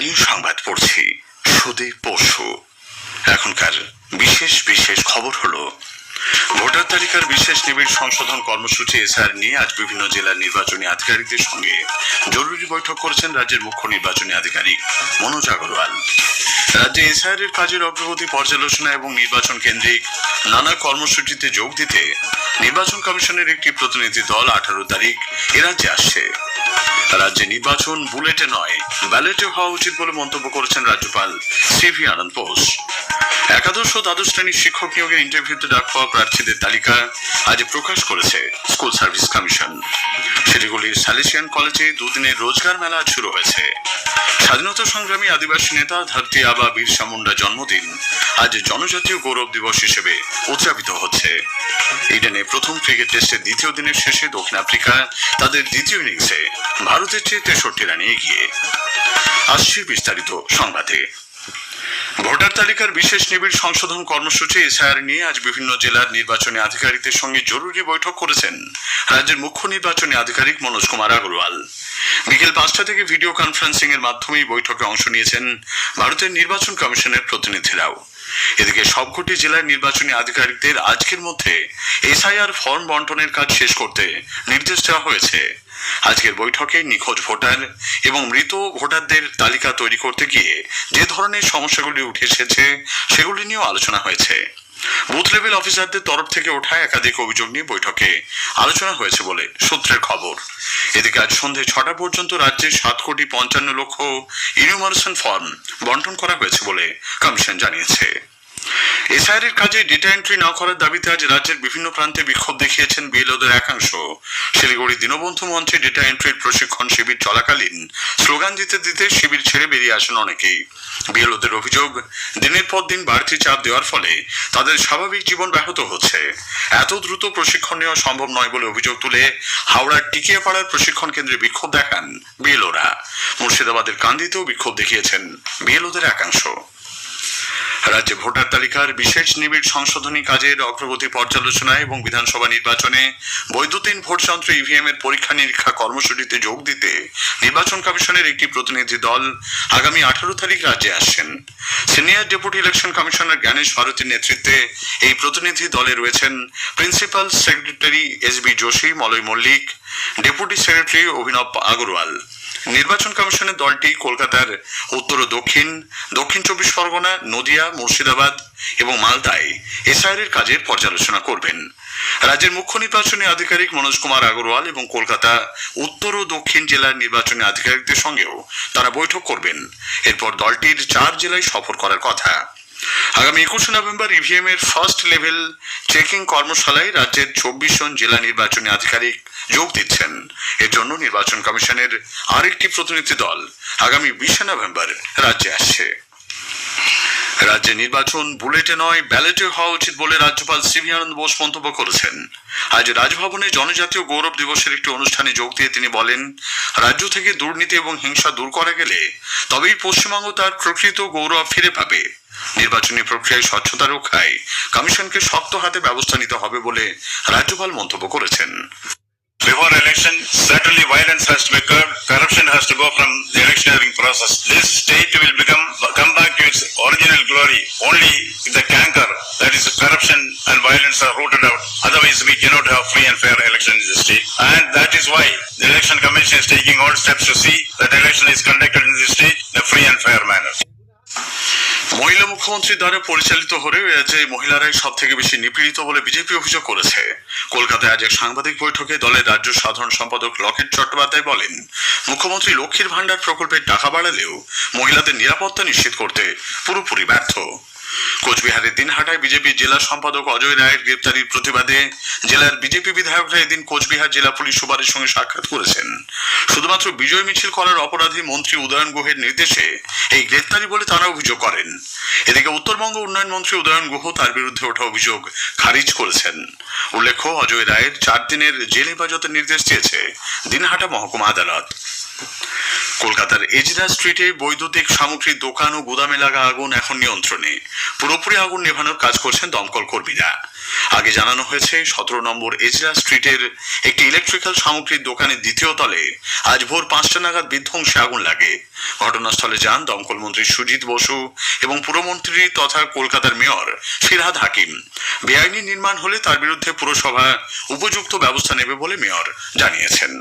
স্থানীয় সংবাদ পড়ছি সুদীপ পশু এখনকার বিশেষ বিশেষ খবর হলো, ভোটার তালিকার বিশেষ নিবিড় সংশোধন কর্মসূচি এসআর নিয়ে আজ বিভিন্ন জেলার নির্বাচনী আধিকারিকদের সঙ্গে জরুরি বৈঠক করেছেন রাজ্যের মুখ্য নির্বাচনী আধিকারিক মনোজ আগরওয়াল। রাজ্যে এসআর এর কাজের অগ্রগতি পর্যালোচনা এবং নির্বাচন কেন্দ্রিক নানা কর্মসূচিতে যোগ দিতে নির্বাচন কমিশনের একটি প্রতিনিধি দল আঠারো তারিখ এ রাজ্যে আসছে। রাজ্যে নির্বাচন বুলেটে নয় ব্যালেটে হওয়া উচিত বলে মন্তব্য করেছেন রাজ্যপাল সিভি আনন্দ বোস। একাদশ ও দ্বাদশ শ্রেণির শিক্ষক নিয়োগের ইন্টারভিউতে ডাক পাওয়া প্রার্থীদের তালিকা আজ প্রকাশ করেছে স্কুল সার্ভিস কমিশন। শিলিগুড়ির স্যালিসিয়ান কলেজে দুদিনের রোজগার মেলা শুরু হয়েছে। স্বাধীনতা সংগ্রামী আদিবাসী নেতা ধরতি আবা বিরসা মুন্ডা জন্মদিন আজ জনজাতীয় গৌরব দিবস হিসেবে উদযাপিত হচ্ছে। ইডেনে প্রথম ক্রিকেট টেস্টের দ্বিতীয় দিনের শেষে দক্ষিণ আফ্রিকা তাদের দ্বিতীয় ইনিংসে ভারতের চেয়ে তেষট্টি রানে এগিয়ে। আসছে বিস্তারিত সংবাদে। ভোটার তালিকার বিশেষ নিবিড় সংশোধন কর্মসূচি এসআইআর নিয়ে আজ বিভিন্ন জেলার নির্বাচনী আধিকারিকদের সঙ্গে জরুরি বৈঠক করেছেন রাজ্যের মুখ্য নির্বাচনী আধিকারিক মনোজ কুমার আগরওয়াল। বিকেল পাঁচটা থেকে ভিডিও কনফারেন্সিং এর মাধ্যমে বৈঠকে অংশ নিয়েছেন ভারতের নির্বাচন কমিশনের প্রতিনিধিরাও। এদিকে সবকটি জেলার নির্বাচনী আধিকারিকদের আজকের মধ্যে এসআইআর ফর্ম বন্টনের কাজ শেষ করতে নির্দেশ দেওয়া হয়েছে। আজকের বৈঠকে নিখোঁজ ভোটার এবং মৃত ভোটারদের তালিকা তৈরি করতে গিয়ে যে ধরনের সমস্যাগুলি উঠে এসেছে, সেগুলি নিয়েও আলোচনা হয়েছে। বুথ লেভেল অফিসারদের তরফ থেকে ওঠা একাধিক অভিযোগ নিয়ে বৈঠকে আলোচনা হয়েছে বলে সূত্রের খবর। এদিকে আজ সন্ধে ছটা পর্যন্ত রাজ্যে সাত কোটি পঞ্চান্ন লক্ষ ইনুমারেশন ফর্ম বন্টন করা হয়েছে বলে কমিশন জানিয়েছে। এসআইআর কাজে ডেটা এন্ট্রি না করার দাবিতে আজ রাজ্যের বিভিন্ন প্রান্তে বিক্ষোভ দেখিয়েছেন বিএলওদের একাংশ। শিলিগুড়ি দীনবন্ধু মঞ্চে ডেটা এন্ট্রির প্রশিক্ষণ শিবির চলাকালীন স্লোগান দিতে দিতে শিবির ছেড়ে বেরিয়ে আসেন অনেকেই। বিএলওদের অভিযোগ, দিনের পর দিন বাড়তি চাপ দেওয়ার ফলে তাদের স্বাভাবিক জীবন ব্যাহত হচ্ছে। এত দ্রুত প্রশিক্ষণ নেওয়া সম্ভব নয় বলে অভিযোগ তুলে হাওড়ার টিকিয়াপাড়ার প্রশিক্ষণ কেন্দ্রে বিক্ষোভ দেখান বিএলওরা। মুর্শিদাবাদের কান্দিতেও বিক্ষোভ দেখিয়েছেন বিএলওদের একাংশ। রাজ্যে ভোটার তালিকার বিশেষ নিবিড় সংশোধনী কাজের অগ্রগতি পর্যালোচনা এবং বিধানসভা নির্বাচনে বৈদ্যুতিন ভোট যন্ত্র ইভিএম এর পরীক্ষা নিরীক্ষা কর্মসূচিতে যোগ দিতে নির্বাচন কমিশনের একটি প্রতিনিধি দল আগামী আঠারো তারিখ রাজ্যে আসছেন। Senior deputy election commissioner Gyanesh ভারতীর নেতৃত্বে এই প্রতিনিধি দলে রয়েছেন principal secretary S B Joshi Malay Mallick, deputy secretary Abhinav Agarwal. নির্বাচন কমিশনের দলটি কলকাতার উত্তর ও দক্ষিণ দক্ষিণ চব্বিশ পরগনা, নদিয়া, মুর্শিদাবাদ এবং মালদায় এসআইআর এর কাজের পর্যালোচনা করবেন। রাজ্যের মুখ্য নির্বাচনী আধিকারিক মনোজ কুমার আগরওয়াল এবং কলকাতা উত্তর ও দক্ষিণ জেলার নির্বাচনী আধিকারিকদের সঙ্গেও তারা বৈঠক করবেন। এরপর দলটির চার জেলায় সফর করার কথা। আগামী একুশে নভেম্বর ইভিএম এর ফার্স্ট লেভেল চেকিং কর্মশালায় রাজ্যের চব্বিশ জন জেলা নির্বাচনী আধিকারিক যোগ দিচ্ছেন। এর জন্য নির্বাচন কমিশনের আরেকটি প্রতিনিধি দল আগামী বিশে নভেম্বর রাজ্যে আসছে। রাজ্যে নির্বাচন বুলেটে নয়, ব্যালেটে হওয়া উচিত বলে রাজ্যপাল সিভি আনন্দ বোস মন্তব্য করেছেন। আজ রাজভবনে জনজাতীয় গৌরব দিবসের একটি অনুষ্ঠানে যোগ দিয়ে তিনি বলেন, রাজ্য থেকে দুর্নীতি এবং হিংসা দূর করা গেলে তবেই পশ্চিমবঙ্গ তার প্রকৃত গৌরব ফিরে পাবে। নির্বাচনী প্রক্রিয়ায় স্বচ্ছতা রক্ষায় কমিশনকে শক্ত হাতে ব্যবস্থা নিতে হবে বলে রাজ্যপাল মন্তব্য করেছেন Before election, certainly violence has to be curbed, corruption has to go from the electioneering process. This state will become, come back to its original glory. Only if the canker, that is corruption and violence are rooted out. Otherwise, we cannot have free and fair election in the state. And that is why the election commission is taking all steps to see that election is conducted in the state in a free and fair manner. মহিলা দ্বারা পরিচালিত হলেও রাজ্যে মহিলারাই সব থেকে বেশি নিপীড়িত বলে বিজেপি অভিযোগ করেছে। কলকাতায় আজ এক সাংবাদিক বৈঠকে দলের রাজ্য সাধারণ সম্পাদক লকেট চট্টোপাধ্যায় বলেন, মুখ্যমন্ত্রী লক্ষ্মীর ভাণ্ডার প্রকল্পের টাকা বাড়ালেও মহিলাদের নিরাপত্তা নিশ্চিত করতে পুরোপুরি ব্যর্থ। কোচবিহারের দিনহাটায় বিজেপি জেলা সম্পাদক অজয় রায়ের গ্রেপ্তারির প্রতিবাদে জেলার বিজেপি বিধায়করা এদিন কোচবিহার জেলা পুলিশ সুপারের সঙ্গে সাক্ষাৎ করেছেন। শুধুমাত্র বিজয় মিছিল করার অপরাধী মন্ত্রী উদয়ন গুহের নির্দেশে এই গ্রেপ্তারি বলে তারা অভিযোগ করেন। এদিকে উত্তরবঙ্গ উন্নয়ন মন্ত্রী উদয়ন গুহ তার বিরুদ্ধে ওঠা অভিযোগ খারিজ করেছেন। উল্লেখ্য, অজয় রায়ের চার দিনের জেল হেফাজতের নির্দেশ দিয়েছে দিনহাটা মহকুমা আদালত। কলকাতার এজরা স্ট্রিটে বৈদ্যুতিক সামগ্রীর দোকান ও গুদামে লাগা আগুন এখন নিয়ন্ত্রণে। পুরোপুরি আগুন নেভানোর কাজ করছেন দমকল কর্মীরা। আগে জানানো হয়েছে, সতেরো নম্বর এজরা স্ট্রিটের একটি ইলেকট্রিক্যাল সামগ্রীর দোকানের দ্বিতীয় তলে আজ ভোর পাঁচটা নাগাদ বিধ্বংসী আগুন লাগে। ঘটনাস্থলে যান দমকল মন্ত্রী সুজিত বসু এবং পুরমন্ত্রী তথা কলকাতার মেয়র ফিরহাদ হাকিম। বেআইনি নির্মাণ হলে তার বিরুদ্ধে পুরসভা উপযুক্ত ব্যবস্থা নেবে বলে মেয়র জানিয়েছেন।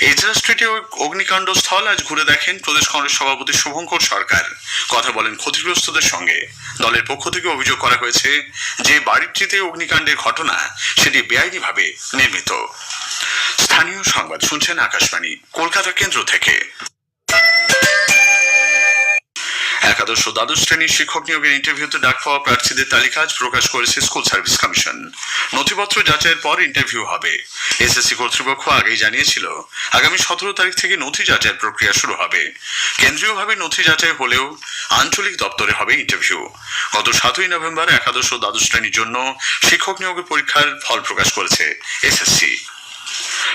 এজরা স্ট্রিটে অগ্নিকাণ্ড স্থল আজ ঘুরে দেখেন প্রদেশ কংগ্রেস সভাপতি শুভঙ্কর সরকার। কথা বলেন ক্ষতিগ্রস্তদের সঙ্গে। দলের পক্ষ থেকে অভিযোগ করা হয়েছে যে বাড়িটিতে অগ্নিকাণ্ডের ঘটনা সেটি বেআইনিভাবে নির্মিত। স্থানীয় সংবাদ শুনছেন আকাশবাণী, কলকাতা কেন্দ্র থেকে। একাদশ ও দ্বাদশ শ্রেণির শিক্ষক নিয়োগের ইন্টারভিউতে ডাক পাওয়া প্রার্থীদের তালিকা আজ প্রকাশ করেছে স্কুল সার্ভিস কমিশন। নথিপত্র যাচাইয়ের পর ইন্টারভিউ হবে। এসএসসি কর্তৃপক্ষ আগেই জানিয়েছিল, আগামী সতেরো তারিখ থেকে নথি যাচাইয়ের প্রক্রিয়া শুরু হবে। কেন্দ্রীয়ভাবে নথি যাচাই হলেও আঞ্চলিক দপ্তরে হবে ইন্টারভিউ গত সাতই নভেম্বর একাদশ ও দ্বাদশ শ্রেণির জন্য শিক্ষক নিয়োগের পরীক্ষার ফল প্রকাশ করেছে এসএসসি।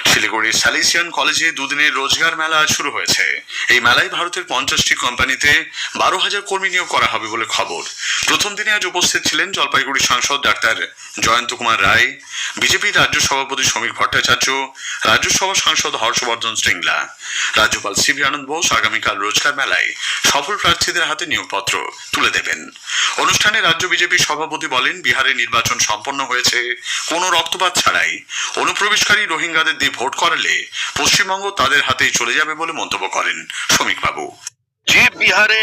শিলিগুড়ির স্যালিসিয়ান কলেজে দুদিনের রোজগার মেলা শুরু হয়েছে। এই মেলায় ভারতের পঞ্চাশটি কোম্পানিতে বারো হাজার কর্মী নিয়োগ করা হবে বলে খবর। প্রথম দিনে আজ উপস্থিত ছিলেন জলপাইগুড়ি সাংসদ ডাক্তার জয়ন্ত কুমার রায় বিজেপি রাজ্য সভাপতি সমীর ভট্টাচার্য, রাজ্যসভা সাংসদ হর্ষবর্ধন শ্রিংলা রাজ্যপাল সিভি আনন্দ বোস আগামীকাল রোজগার মেলায় সফল প্রার্থীদের হাতে নিয়োগপত্র তুলে দেবেন। অনুষ্ঠানে রাজ্য বিজেপি সভাপতি বলেন, বিহারে নির্বাচন সম্পন্ন হয়েছে, কোনো রক্তপাত ছাড়াই। অনুপ্রবেশকারী রোহিঙ্গাদের দিয়ে ভোট করালে পশ্চিমবঙ্গ তাদের হাতেই চলে যাবে বলে মন্তব্য করেন শ্রমিক বাবু যে বিহারে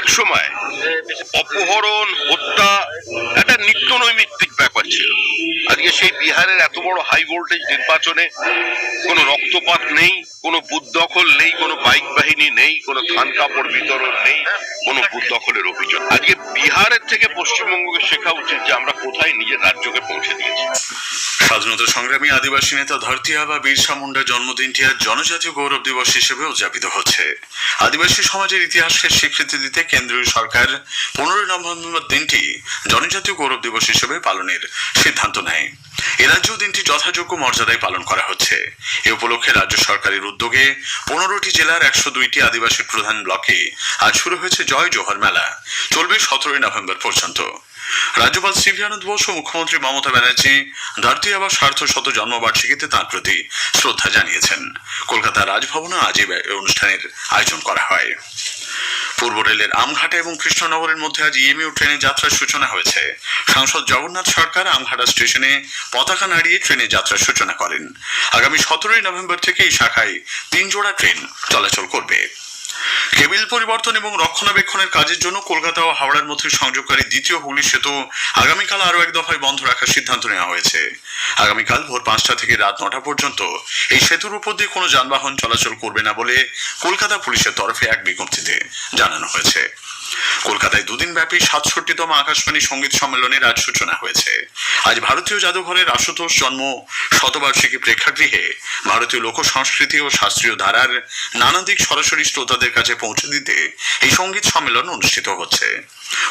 একসময় অপহরণ, হত্যা একটা নিত্য নৈমিত্তিক ব্যাপার ছিল। আজকে সেই বিহারের এত বড় হাই ভোল্টেজ নির্বাচনে কোনো রক্তপাত নেই, কোনো বুথ দখল নেই, কোনো বাইক বাহিনী নেই, কোনো ধান কাপড় বিতরণ নেই, কোনো বুথ দখলের অভিযোগ। আজকে বিহারের থেকে পশ্চিমবঙ্গকে শেখা উচিত যে আমরা কোথায় নিজের রাজ্যকে পৌঁছে দিয়েছি। স্বাধীনতা সংগ্রামী আদিবাসী নেতা ধরতি আবা বিরসা মুন্ডার জন্মদিনটি আজ জনজাতীয় গৌরব দিবস হিসেবে উদযাপিত হচ্ছে। আদিবাসী সমাজের ইতিহাসকে স্বীকৃতি দিতে কেন্দ্রীয় সরকার পনেরোই নভেম্বর দিনটি জনজাতীয় গৌরব দিবস হিসেবে পালনের সিদ্ধান্ত নেয়। এ দিনটি যথাযোগ্য মর্যাদায় পালন করা হচ্ছে। এ উপলক্ষে রাজ্য সরকারের উদ্যোগে পনেরোটি জেলার একশো দুইটি আদিবাসী প্রধান ব্লকে আজ শুরু হয়েছে জয় জোহর মেলা। চলবে সতেরোই নভেম্বর পর্যন্ত। রাজ্যপাল সিভি আনন্দ বোস ও মুখ্যমন্ত্রী মমতা ব্যানার্জি ধরতি আবার সার্থ শত জন্মবার্ষিকীতে তাঁর প্রতি শ্রদ্ধা জানিয়েছেন। কলকাতা রাজভবনে আজ এই অনুষ্ঠানের আয়োজন করা হয়। পূর্ব রেলের আমঘাটা এবং কৃষ্ণনগরের মধ্যে আজ ইএমইউ ট্রেনের যাত্রার সূচনা হয়েছে। সাংসদ জগন্নাথ সরকার আমঘাটা স্টেশনে পতাকা নাড়িয়ে ট্রেনের যাত্রার সূচনা করেন। আগামী সতেরোই নভেম্বর থেকে এই শাখায় তিন জোড়া ট্রেন চলাচল করবে। কেবিল পরিবর্তন এবং রক্ষণাবেক্ষণের কাজের জন্য কলকাতা ও হাওড়ার মধ্যে সংযোগকারী দ্বিতীয় হুগলি সেতু আগামীকাল আরও এক দফায় বন্ধ রাখার সিদ্ধান্ত নেওয়া হয়েছে। আগামীকাল ভোর পাঁচটা থেকে রাত নটা পর্যন্ত এই সেতুর উপর দিয়ে কোনো যানবাহন চলাচল করবে না বলে কলকাতা পুলিশের তরফে এক বিজ্ঞপ্তিতে জানানো হয়েছে। কলকাতায় দুদিন ব্যাপী সাতষট্টিতম আকাশবাণী সংগীত সম্মেলনের আজ সূচনা হয়েছে। আজ ভারতীয় জাদুঘরের আশুতোষ জন্ম শতবার্ষিকী প্রেক্ষাগৃহে ভারতীয় লোক সংস্কৃতি ও শাস্ত্রীয় ধারার নানা দিক সরাসরি শ্রোতাদের কাছে পৌঁছে দিতে এই সংগীত সম্মেলন অনুষ্ঠিত হচ্ছে।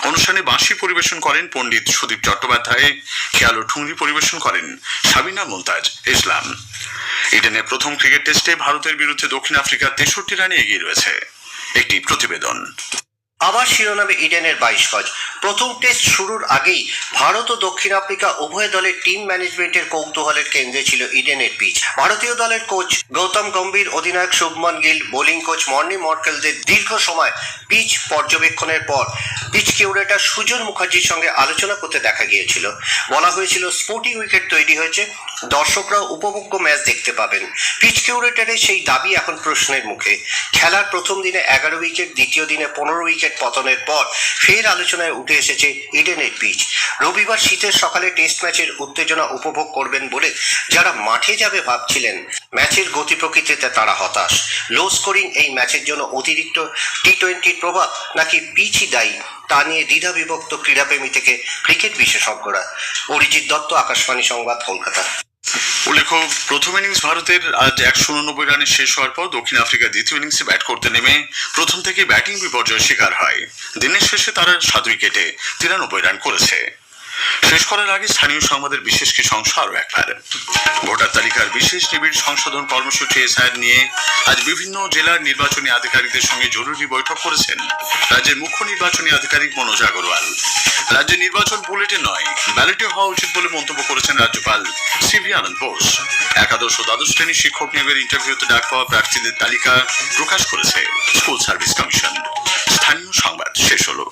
অনুষ্ঠানে বাঁশি পরিবেশন করেন পণ্ডিত সুদীপ চট্টোপাধ্যায়, খেয়াল ও ঠুংরি পরিবেশন করেন সাবিনা মুলতাজ ইসলাম। ইডেনের প্রথম ক্রিকেট টেস্টে ভারতের বিরুদ্ধে দক্ষিণ আফ্রিকা তেষট্টি রানে এগিয়ে রয়েছে। একটি প্রতিবেদন। আবার শিরোনামে ইডেনের বাইশ গজ। প্রথম টেস্ট শুরুর আগেই ভারত ও দক্ষিণ আফ্রিকা উভয় দলের টিম ম্যানেজমেন্টের কৌতূহলের কেন্দ্রে ছিল ইডেনের পিচ ভারতীয় দলের কোচ গৌতম গম্ভীর, অধিনায়ক Shubman Gill bowling coach Morne মর্কেলদের দীর্ঘ সময় পিচ পর্যবেক্ষণের পর পিচ কিউরেটার সুজন মুখার্জির সঙ্গে আলোচনা করতে দেখা গিয়েছিল। বলা হয়েছিল স্পোর্টিং উইকেট তৈরি হয়েছে। দর্শকরা উপভোগ্য ম্যাচ দেখতে পাবেন। পিচ কিউরেটারের সেই দাবি এখন প্রশ্নের মুখে। খেলার প্রথম দিনে এগারো উইকেট, দ্বিতীয় দিনে পনেরো উইকেট পতনের পর ফের আলোচনায় উঠে এসেছে ইডেনের পিচ। রবিবার শীতের সকালে টেস্ট ম্যাচের উত্তেজনা উপভোগ করবেন বলে যারা মাঠে যাবে ভাবছিলেন, ম্যাচের গতি প্রকৃতিতে তারা হতাশ। লো স্কোরিং এই ম্যাচের জন্য অতিরিক্ত টি টোয়েন্টির প্রভাব নাকি পিচই দায়ী, তা নিয়ে দ্বিধা বিভক্ত ক্রীড়াপ্রেমী থেকে ক্রিকেট বিশেষজ্ঞরা। অরিজিৎ দত্ত, আকাশবাণী সংবাদ, কলকাতা। উল্লেখ্য, প্রথম ইনিংস ভারতের আজ একশো উননব্বই রানে শেষ হওয়ার পর দক্ষিণ আফ্রিকা দ্বিতীয় ইনিংসে ব্যাট করতে নেমে প্রথম থেকে ব্যাটিং বিপর্যয়ের শিকার হয়। দিনের শেষে তারা সাত উইকেটে তিরানব্বই রান করেছে। শেষ করার আগে স্থানীয় সংবাদের বিশেষ কিছু অংশ আরও একবার ভোটার তালিকার বিশেষ নিবিড় সংশোধন কর্মসূচি এসআর নিয়ে আজ বিভিন্ন জেলার নির্বাচনী আধিকারিকদের সঙ্গে জরুরি বৈঠক করেছেন রাজ্যের মুখ্য নির্বাচনী আধিকারিক মনোজ আগরওয়াল। রাজ্যে নির্বাচন বুলেটে নয়, ব্যালটে হওয়া উচিত বলে মন্তব্য করেছেন রাজ্যপাল সিভি আনন্দ বোস। একাদশ ও দ্বাদশ শ্রেণির শিক্ষক নিয়োগের ইন্টারভিউতে ডাক পাওয়া প্রার্থীদের তালিকা প্রকাশ করেছে স্কুল সার্ভিস কমিশন। স্থানীয় সংবাদ শেষ হলো।